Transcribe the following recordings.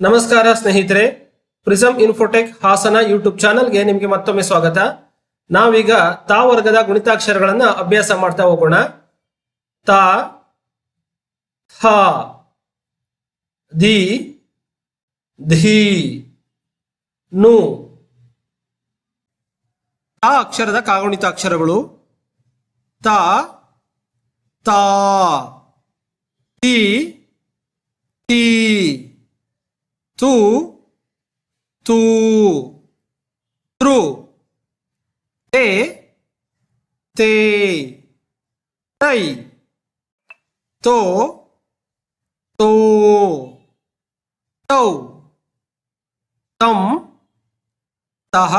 ನಮಸ್ಕಾರ ಸ್ನೇಹಿತರೆ prism Infotech Hassan YouTube ಚಾನಲ್ಗೆ ನಿಮಗೆ ಮತ್ತೊಮ್ಮೆ ಸ್ವಾಗತ. ನಾವೀಗ ತಾ ವರ್ಗದ ಗುಣಿತಾಕ್ಷರಗಳನ್ನ ಅಭ್ಯಾಸ ಮಾಡ್ತಾ ಹೋಗೋಣ. ತಾ, ಹ, ದಿ, ಧಿ, ನು. ತಾ ಅಕ್ಷರದ ಕಾಗುಣಿತಾಕ್ಷರಗಳು. ತಾ ತಾ ತಿ ತಿ ತು ತು, ತ್ರು. ತೇ ತೇ, ತೈ. ತೋ ತೋ, ತೌ. ತಂ ತಹ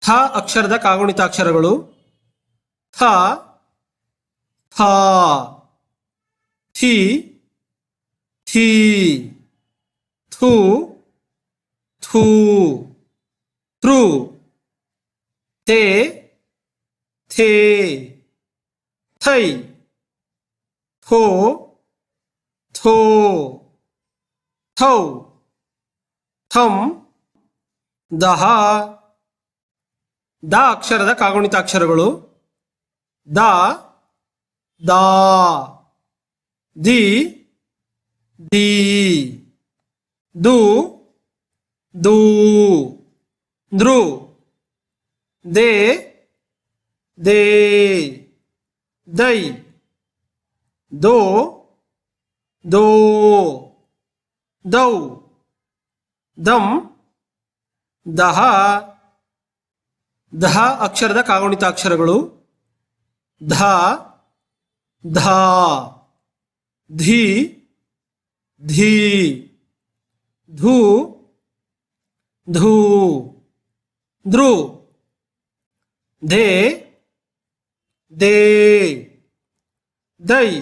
ಥ ಅಕ್ಷರದ ಕಾಗುಣಿತಾಕ್ಷರಗಳು. ಥ ಥ ಥಿ ಥಿ ಥು ಥೂ ಥ್ರು ತೇ ಥೇ ಥೈ ಥೋ ಥೋ ಥೌ ಥಂ ದಹ ದ ಅಕ್ಷರದ ಕಾಗುಣಿತಾಕ್ಷರಗಳು ದ ದಾ ದಿ ದಿ, ದು ದು ಧ್ರು ದೇ ದೇ, ದೈ, ದೋ ದೋ, ದೌ, ದಂ, ದಹ ದಹ ಅಕ್ಷರದ ಕಾಗುಣಿತಾಕ್ಷರಗಳು ಧ ಧ, ಧಿ ಧಿ, ಧೂ ಧೂ, ಧ್ರು, ಧೇ, ದೇ, ದೈ,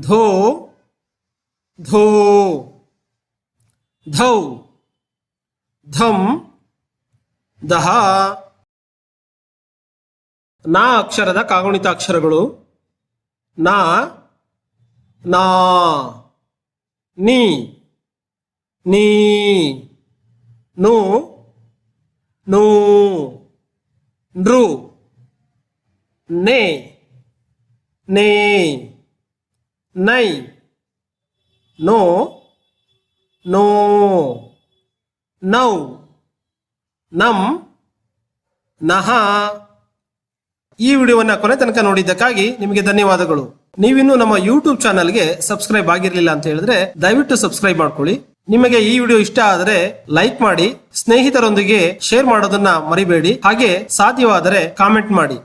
ಧೋ ಧೋ, ಧೌ, ಧಂ, ದಹ. ನಾ ಅಕ್ಷರದ ಕಾಗುಣಿತಾಕ್ಷರಗಳು ನಾ ನಾ, ನೀ ನೀ, ನೋ ನೋ, ನೃ, ನೇ ನೇ, ನೈ, ನೋ ನೋ, ನೌ, ನಂ, ನಹ. ಈ ವಿಡಿಯೋವನ್ನು ಕೊನೆ ತನಕ ನೋಡಿದ್ದಕ್ಕಾಗಿ ನಿಮಗೆ ಧನ್ಯವಾದಗಳು. ನೀವಿನ್ನು ನಮ್ಮ ಯೂಟ್ಯೂಬ್ ಚಾನಲ್ಗೆ ಸಬ್ಸ್ಕ್ರೈಬ್ ಆಗಿರ್ಲಿಲ್ಲ ಅಂತ ಹೇಳಿದ್ರೆ ದಯವಿಟ್ಟು ಸಬ್ಸ್ಕ್ರೈಬ್ ಮಾಡ್ಕೊಳ್ಳಿ. ನಿಮಗೆ ಈ ವಿಡಿಯೋ ಇಷ್ಟ ಆದರೆ ಲೈಕ್ ಮಾಡಿ, ಸ್ನೇಹಿತರೊಂದಿಗೆ ಶೇರ್ ಮಾಡೋದನ್ನ ಮರಿಬೇಡಿ. ಹಾಗೆ ಸಾಧ್ಯವಾದರೆ ಕಾಮೆಂಟ್ ಮಾಡಿ.